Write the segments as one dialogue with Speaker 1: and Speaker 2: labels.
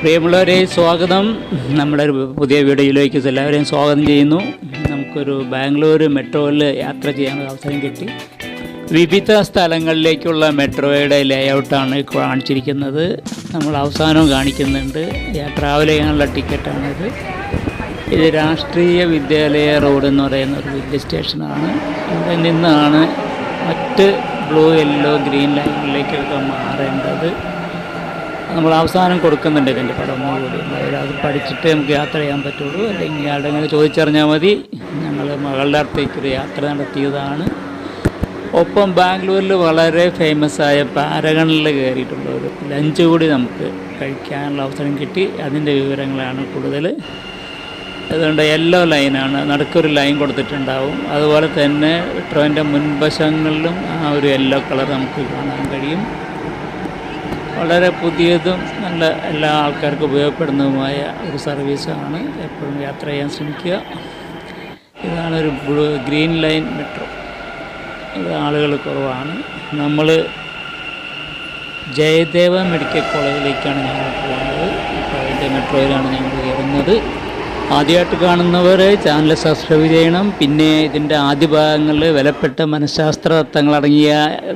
Speaker 1: പ്രിയമുള്ളവരെ സ്വാഗതം. നമ്മുടെ ഒരു പുതിയ വീഡിയോയിലേക്ക് എല്ലാവരെയും സ്വാഗതം ചെയ്യുന്നു. നമുക്കൊരു ബാംഗ്ലൂർ മെട്രോയിൽ യാത്ര ചെയ്യാനുള്ള അവസരം കിട്ടി. വിവിധ സ്ഥലങ്ങളിലേക്കുള്ള മെട്രോയുടെ ലേഔട്ടാണ് കാണിച്ചിരിക്കുന്നത്. നമ്മൾ അവസാനവും കാണിക്കുന്നുണ്ട്. ട്രാവൽ ചെയ്യാനുള്ള ടിക്കറ്റാണിത്. ഇത് രാഷ്ട്രീയ വിദ്യാലയ റോഡ് എന്ന് പറയുന്ന ഒരു വലിയ സ്റ്റേഷനാണ്. ഇവിടെ നിന്നാണ് മറ്റ് ബ്ലൂ യെല്ലോ ഗ്രീൻ ലൈനിലേക്കൊക്കെ മാറേണ്ടത്. നമ്മൾ അവസാനം കൊടുക്കുന്നുണ്ട് ഇതിന്റെ പടം കൂടി അത് പഠിച്ചിട്ട് നമുക്ക് യാത്ര ചെയ്യാൻ പറ്റുള്ളൂ. അല്ലെങ്കിൽ ആരുടെങ്കിലും ചോദിച്ചറിഞ്ഞാൽ മതി. ഞങ്ങൾ മകളുടെ അടുത്തേക്കൊരു യാത്ര നടത്തിയതാണ്. ഒപ്പം ബാംഗ്ലൂരിൽ വളരെ ഫേമസ് ആയ പാരഗണിൽ കയറിയിട്ടുള്ള ഒരു ലഞ്ച് കൂടി നമുക്ക് കഴിക്കാനുള്ള അവസരം കിട്ടി. അതിന്റെ വിവരങ്ങളാണ് കൂടുതൽ. അതുകൊണ്ട് യെല്ലോ ലൈനാണ് നടുക്കൊരു ലൈൻ കൊടുത്തിട്ടുണ്ടാവും. അതുപോലെ തന്നെ ട്രെയിനിന്റെ മുൻവശങ്ങളിലും ആ ഒരു യെല്ലോ കളർ നമുക്ക് കാണാൻ കഴിയും. വളരെ പുതിയതും നല്ല എല്ലാ ആൾക്കാർക്കും ഉപയോഗപ്പെടുന്നതുമായ ഒരു സർവീസാണ് എപ്പോഴും യാത്ര ചെയ്യാൻ ശ്രമിക്കുക. ഇതാണ് ഒരു ഗ്രീൻ ലൈൻ മെട്രോ. ഇത് ആളുകൾ കുറവാണ്. നമ്മൾ ജയദേവ മെഡിക്കൽ കോളേജിലേക്കാണ് ഞങ്ങൾ പോകുന്നത് അപ്പോൾ അതിന്റെ മെട്രോയിലാണ് ഞങ്ങൾ കയറുന്നത്. ആദ്യമായിട്ട് കാണുന്നവർ ചാനൽ സബ്സ്ക്രൈബ് ചെയ്യണം. പിന്നെ ഇതിന്റെ ആദ്യ ഭാഗങ്ങളിൽ വിലപ്പെട്ട മനഃശാസ്ത്ര തത്വങ്ങളടങ്ങിയ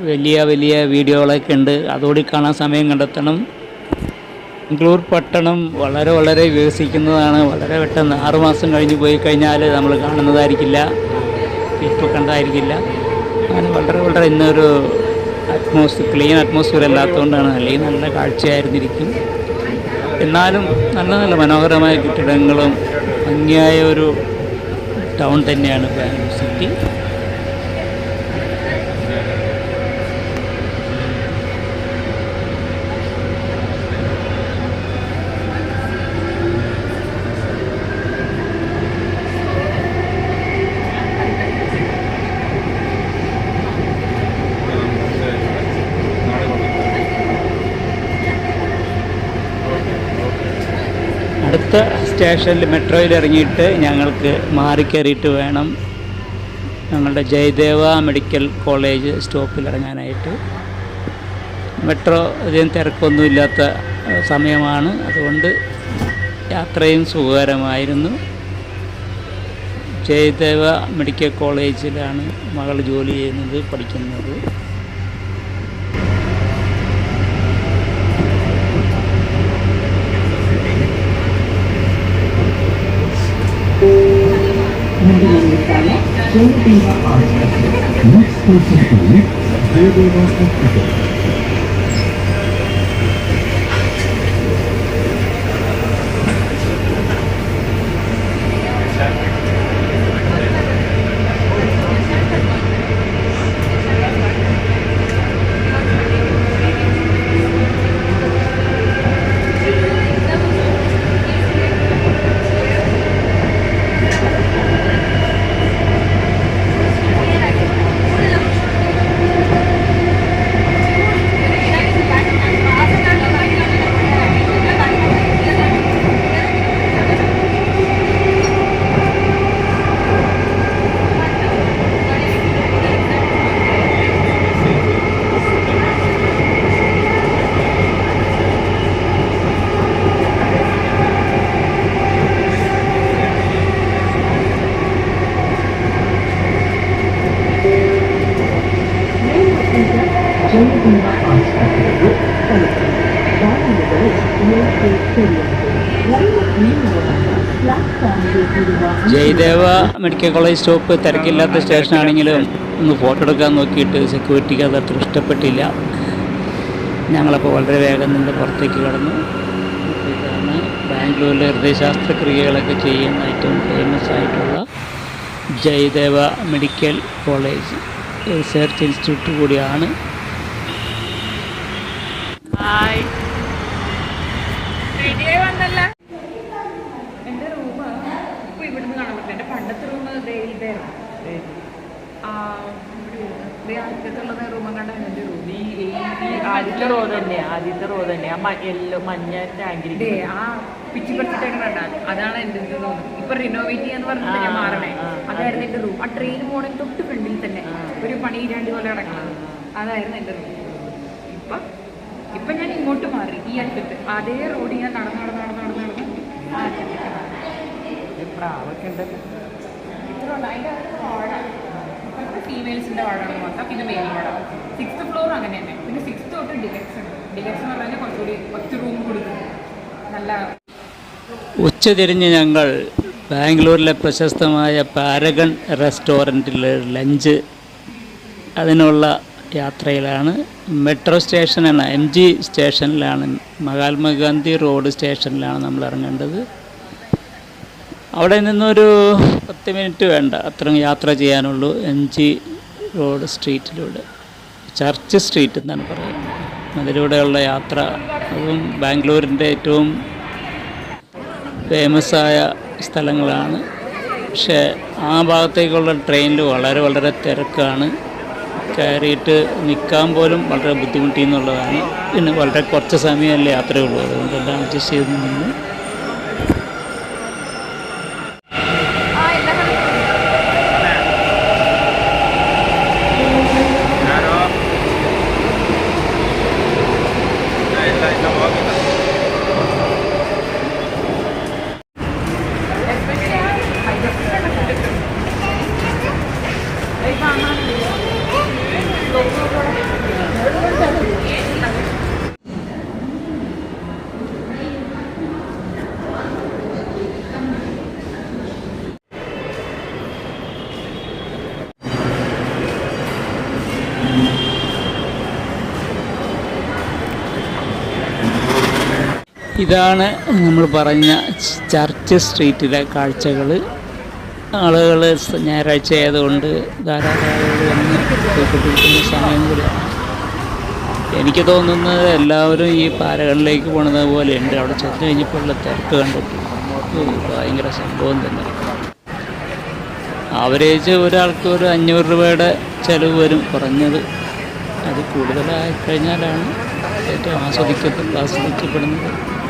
Speaker 1: വലിയ വലിയ വീഡിയോകളൊക്കെ ഉണ്ട്. അതോടി കാണാൻ സമയം കണ്ടെത്തണം. ബാംഗ്ലൂർ പട്ടണം വളരെ വളരെ വികസിക്കുന്നതാണ്. വളരെ പെട്ടെന്ന് ആറുമാസം കഴിഞ്ഞ് പോയി കഴിഞ്ഞാൽ നമ്മൾ കാണുന്നതായിരിക്കില്ല. ഇപ്പോൾ കണ്ടതായിരിക്കില്ല അങ്ങനെ വളരെ വളരെ ഇന്നൊരു അറ്റ്മോസ്ഫിയർ ക്ലീൻ അറ്റ്മോസ്ഫിയർ അല്ലാത്തതുകൊണ്ടാണ്. അല്ലെങ്കിൽ നല്ല കാഴ്ചയായിരുന്നിരിക്കും. എന്നാലും നല്ല നല്ല മനോഹരമായ കെട്ടിടങ്ങളും ഭംഗിയായ ഒരു ടൗൺ തന്നെയാണ് ബാംഗ്ലൂർ സിറ്റി. സ്റ്റേഷനിൽ മെട്രോയിൽ ഇറങ്ങിയിട്ട് ഞങ്ങൾക്ക് മാറിക്കയറിയിട്ട് വേണം. ഞങ്ങളുടെ ജയദേവ മെഡിക്കൽ കോളേജ് സ്റ്റോപ്പിൽ ഇറങ്ങാനായിട്ട്. മെട്രോ അധികം തിരക്കൊന്നുമില്ലാത്ത സമയമാണ്. അതുകൊണ്ട് യാത്രയും സുഖകരമായിരുന്നു. ജയദേവ മെഡിക്കൽ കോളേജിലാണ് മകൾ ജോലി ചെയ്യുന്നത് പഠിക്കുന്നത്.
Speaker 2: Next
Speaker 3: person, next, they will not
Speaker 1: Jayadeva medical college stop തിരക്കില്ലാത്ത സ്റ്റേഷനാണെങ്കിലും ഒന്ന് ഫോട്ടോ എടുക്കാൻ നോക്കിയിട്ട് സെക്യൂരിറ്റിക്ക് അത് അത്ര ഇഷ്ടപ്പെട്ടില്ല. ഞങ്ങളപ്പോൾ വളരെ വേഗം നിന്ന് പുറത്തേക്ക് കടന്നു. ഇതാണ് ബാംഗ്ലൂരിലെ ഹൃദയശാസ്ത്രക്രിയകളൊക്കെ ചെയ്യുന്ന ഏറ്റവും ഫേമസ് ആയിട്ടുള്ള Jayadeva medical college. Research institute കൂടിയാണ്.
Speaker 4: വീഡിയോ പണ്ടത്തെ റൂം ഇതായിരുന്നു ആ, ഇവിടെ ആദ്യത്തുള്ളത് റൂം കണ്ട എന്റെ
Speaker 5: ഈ ആദ്യത്തെ റോ തന്നെ ആദ്യത്തെ റോ തന്നെ. ആ യെല്ലോ മഞ്ഞ ടാങ്കിൽ
Speaker 4: ആ പിച്ചി പറിച്ചിട്ടേക്കണ അതാണ് എന്റെ ഇത് തോന്നുന്നത്. ഇപ്പൊ റിനോവേറ്റ് ചെയ്യാന്ന് പറഞ്ഞിട്ട് ഞാൻ മാറണേ. അതായിരുന്നു എന്റെ റൂം. ആ ട്രെയിൻ പോണെങ്കിൽ തൊട്ട് ഫ്രണ്ടിൽ തന്നെ ഒരു പണി ഇരാണ്ടി പോലെ കിടക്കണം അതായിരുന്നു എന്റെ റൂം. ഇപ്പൊ ഇപ്പൊ ഞാൻ ഇങ്ങോട്ട് മാറി. ഈ അടുത്തിട്ട് അതേ റോഡ് ഞാൻ നടന്ന് നടന്ന് നടന്ന് നടന്ന് നടന്ന്.
Speaker 5: പ്രാവൊക്കെ ഉണ്ടല്ലോ.
Speaker 4: ഇത്രയുള്ള അതിന്റെ അകത്ത് വാർഡാണ് ഇപ്പോഴത്തെ ഫീമെയിൽസിന്റെ വാർഡാണ് മൊത്തം പിന്നെ മെയിൽ വാർഡാണ് സിക്സ്ത് ഫ്ലോർ അങ്ങനെ തന്നെ. പിന്നെ സിക്സ്ത് തൊട്ട് ഡിലക്സ് ഉണ്ട്. ഡിലക്സ് എന്ന് പറഞ്ഞാൽ കുറച്ചുകൂടി ഒറ്റ റൂം കൊടുക്കും. നല്ല
Speaker 1: ഉച്ചതിരിഞ്ഞ് ഞങ്ങൾ ബാംഗ്ലൂരിലെ പ്രശസ്തമായ പാരഗൺ റെസ്റ്റോറന്റിൽ ലഞ്ച് അതിനുള്ള യാത്രയിലാണ്. മെട്രോ സ്റ്റേഷനാണ് എം ജി സ്റ്റേഷനിലാണ് മഹാത്മാഗാന്ധി റോഡ് സ്റ്റേഷനിലാണ് നമ്മൾ ഇറങ്ങേണ്ടത്. അവിടെ നിന്നൊരു പത്ത് മിനിറ്റ് വേണ്ട. അത്രയും യാത്ര ചെയ്യാനുള്ളൂ. എം ജി റോഡ് സ്ട്രീറ്റിലൂടെ. ചർച്ച് സ്ട്രീറ്റ് എന്നാണ് പറയുന്നത്. അതിലൂടെയുള്ള യാത്ര. അതും ബാംഗ്ലൂരിന്റെ ഏറ്റവും ഫേമസായ സ്ഥലങ്ങളാണ്. പക്ഷേ ആ ഭാഗത്തേക്കുള്ള ട്രെയിനിൽ വളരെ വളരെ തിരക്കാണ്. കയറിയിട്ട് നിൽക്കാൻ പോലും വളരെ ബുദ്ധിമുട്ടി എന്നുള്ളതാണ് പിന്നെ വളരെ കുറച്ച് സമയമല്ലേ യാത്രയുള്ളൂ. അതുകൊണ്ട് എല്ലാം അഡ്ജസ്റ്റ് ചെയ്ത് നിന്ന്
Speaker 4: ആ എല്ലാ
Speaker 1: ഇതാണ് നമ്മൾ പറഞ്ഞ ചർച്ച് സ്ട്രീറ്റിലെ കാഴ്ചകൾ. ആളുകൾ ഞായറാഴ്ച ആയതുകൊണ്ട് ധാരാളം ആളുകൾ സമയം കൂടിയാണ്. എനിക്ക് തോന്നുന്നത് എല്ലാവരും ഈ പാരകളിലേക്ക് പോണത് പോലെയുണ്ട്. അവിടെ ചെന്ന് കഴിഞ്ഞപ്പോഴുള്ള തിരക്ക് കണ്ടിട്ട് ഭയങ്കര സംഭവം തന്നെ. ആവറേജ് ഒരാൾക്ക് ഒരു അഞ്ഞൂറ് രൂപയുടെ ചിലവ് വരും കുറഞ്ഞത്. അത് കൂടുതലായി കഴിഞ്ഞാലാണ് ഏറ്റവും ആസ്വദിക്കപ്പെട്ട ആസ്വദിക്കപ്പെടുന്നത്.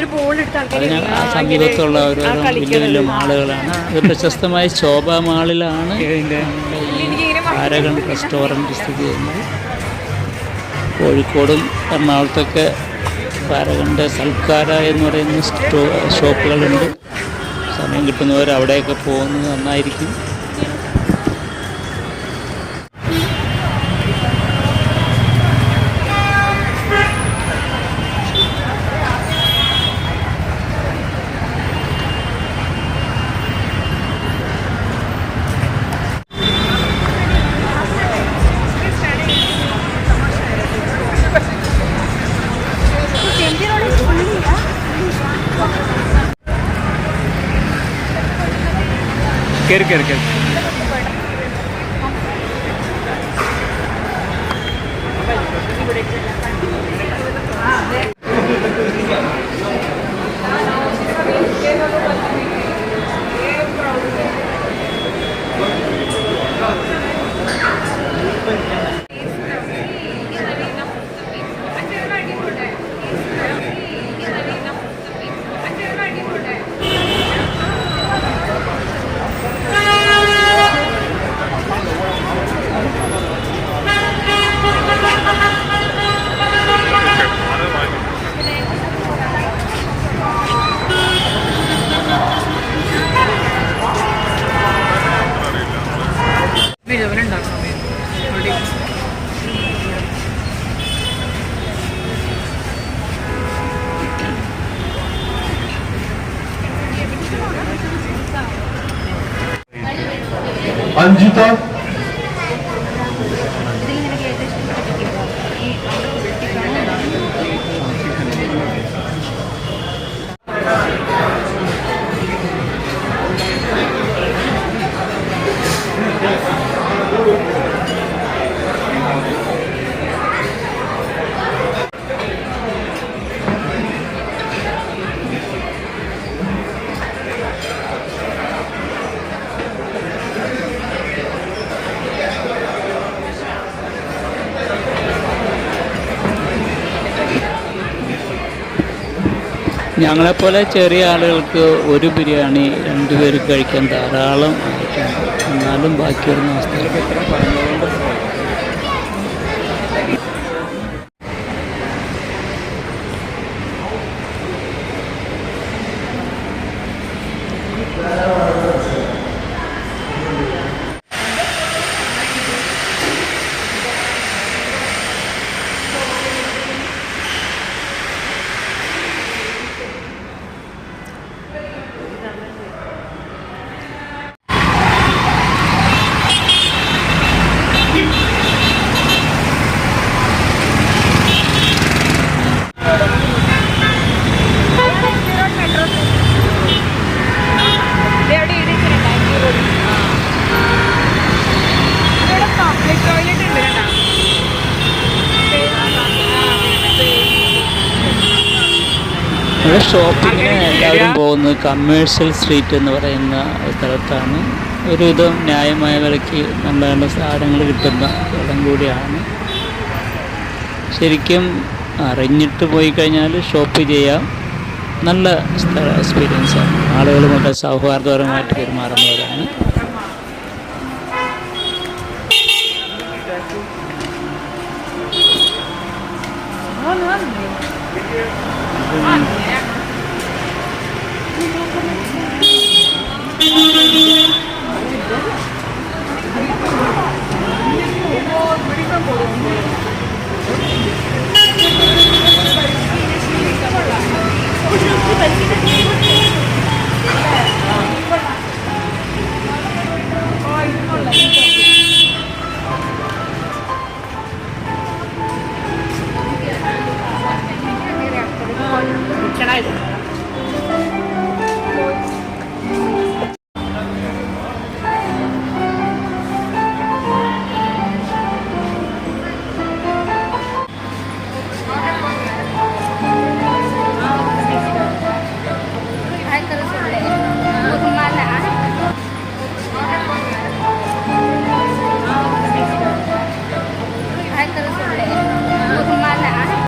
Speaker 4: ഒരു ബോൾ എടുത്ത
Speaker 1: അതിനാൽ ആ സമീപത്തുള്ള ഓരോരോ വലിയ വലിയ മാളുകളാണ്. ഇത് പ്രശസ്തമായ ശോഭ മാളിലാണ്. പാരഗൺ റെസ്റ്റോറന്റ് സ്ഥിതി ചെയ്യുന്നത്. കോഴിക്കോടും എറണാകുളത്തൊക്കെ പാരഗണിന്റെ സൽക്കാര എന്ന് പറയുന്ന സ്റ്റോ ഷോപ്പുകളുണ്ട്. സമയം കിട്ടുന്നവർ അവിടെയൊക്കെ പോകുന്നത് നന്നായിരിക്കും. இருக்கு இருக்கு இருக்கு.
Speaker 2: Anjita
Speaker 1: ഞങ്ങളെപ്പോലെ ചെറിയ ആളുകൾക്ക് ഒരു ബിരിയാണി രണ്ട് പേർക്ക് കഴിക്കാൻ ധാരാളം എന്നാലും ബാക്കി വരുന്ന അവസ്ഥ. ഇവിടെ ഷോപ്പിങ്ങിന് എല്ലാവരും പോകുന്നത് കമേഴ്ഷ്യൽ സ്ട്രീറ്റ് എന്ന് പറയുന്ന സ്ഥലത്താണ്. ഒരുവിധം ന്യായമായ വിലയ്ക്ക് നല്ല നല്ല സാധനങ്ങൾ കിട്ടുന്ന ഇടം കൂടിയാണ്. ശരിക്കും അറിഞ്ഞിട്ട് പോയി കഴിഞ്ഞാൽ ഷോപ്പ് ചെയ്യാം. നല്ല സ്ഥല എക്സ്പീരിയൻസാണ് ആളുകളുമായിട്ട് സൗഹാർദ്ദപരമായിട്ട് പെരുമാറുന്നവരാണ്.
Speaker 4: 아닌데?